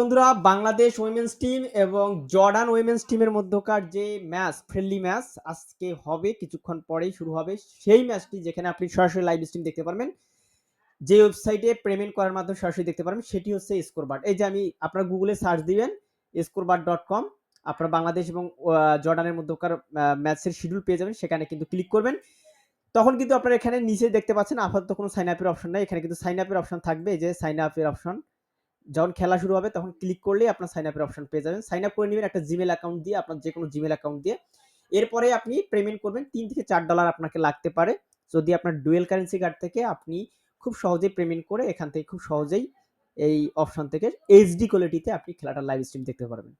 বন্ধুরা, Bangladesh women's team এবং Jordan women's টিমের মধ্যকার যে ম্যাচ ফ্রেন্ডলি ম্যাচ আজকে হবে, কিছুক্ষণ পরেই শুরু হবে। সেই ম্যাচটি যেখানে আপনি সরাসরি লাইভ স্ট্রিম দেখতে পারবেন, যে ওয়েবসাইটে পেমেন্ট করার মাধ্যমে সরাসরি দেখতে পারবেন, সেটি হচ্ছে স্কোরবার্ড এই যে আমি আপনার গুগলে সার্চ দিবেন স্কোরবার্ড ডট কম আপনার বাংলাদেশ এবং জর্ডানের মধ্যকার ম্যাচের শিডিউল পেয়ে যাবেন, সেখানে কিন্তু ক্লিক করবেন। তখন কিন্তু আপনারা এখানে নিচে দেখতে পাচ্ছেন, আপাতত কোনো সাইন আপের অপশন নাই, এখানে কিন্তু সাইন আপের অপশন থাকবে যে সাইন আপের অপশন যখন খেলা শুরু হবে, তখন ক্লিক করলেই আপনার সাইন আপের অপশন পেয়ে যাবেন। সাইন আপ করে নেবেন একটা জিমেল অ্যাকাউন্ট দিয়ে, আপনার যে কোনো জিমেল অ্যাকাউন্ট দিয়ে। এরপরে আপনি পেমেন্ট করবেন, তিন থেকে চার ডলার আপনাকে লাগতে পারে। যদি আপনার ডুয়েল কারেন্সি কার্ড থেকে আপনি খুব সহজেই পেমেন্ট করে, এখান থেকে খুব সহজেই এই অপশন থেকে এইচডি কোয়ালিটিতে আপনি খেলাটা লাইভ স্ট্রিম দেখতে পারবেন।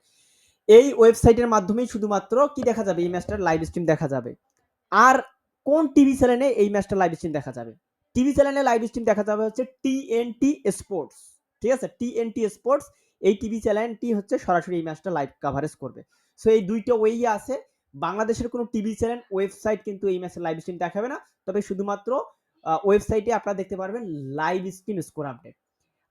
এই ওয়েবসাইটের মাধ্যমেই শুধুমাত্র কি দেখা যাবে? এই ম্যাচটার লাইভ স্ট্রিম দেখা যাবে। আর কোন টিভি চ্যানেলে এই ম্যাচটা লাইভ স্ট্রিম দেখা যাবে? টিভি চ্যানেলে লাইভ স্ট্রিম দেখা যাবে হচ্ছে টিএনটি স্পোর্টস ঠিক আছে? টিএনটি স্পোর্টস এই টিভি চ্যানেলটি হচ্ছে সরাসরি এই ম্যাচটা লাইভ কাভারেজ করবে। সো এই দুইটা ওয়েই আছে। বাংলাদেশের কোনো টিভি চ্যানেল ওয়েবসাইট কিন্তু এই ম্যাচের লাইভ স্ট্রিম দেখাবে না। তবে শুধুমাত্র ওয়েবসাইটে আপনারা দেখতে পারবেন লাইভ স্ট্রিম স্কোর আপডেট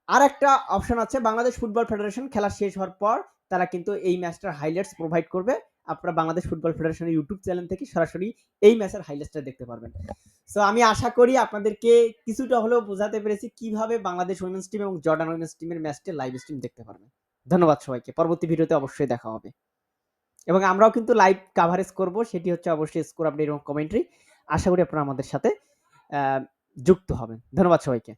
আর একটা অপশন আছে, বাংলাদেশ ফুটবল ফেডারেশন খেলা শেষ হওয়ার পর তারা কিন্তু এই ম্যাচটার হাইলাইটস প্রোভাইড করবে। আপনারা বাংলাদেশ ফুটবল ফেডারেশনের ইউটিউব চ্যানেল থেকে সরাসরি এই ম্যাচের হাইলাইটসটা দেখতে পারবেন। সো আমি আশা করি আপনাদেরকে কিছুটা হলেও বোঝাতে পেরেছি কীভাবে বাংলাদেশ উইমেন্স টিম এবং জর্ডান উইমেন্স টিমের ম্যাচটা লাইভ স্ট্রিম দেখতে পারবেন। ধন্যবাদ সবাইকে। পরবর্তী ভিডিওতে অবশ্যই দেখা হবে। এবং আমরাও কিন্তু লাইভ কাভারেজ করব, সেটি হচ্ছে অবশ্যই স্কোর আপডেট এবং কমেন্ট্রি আশা করি আপনারা আমাদের সাথে যুক্ত হবেন। ধন্যবাদ সবাইকে।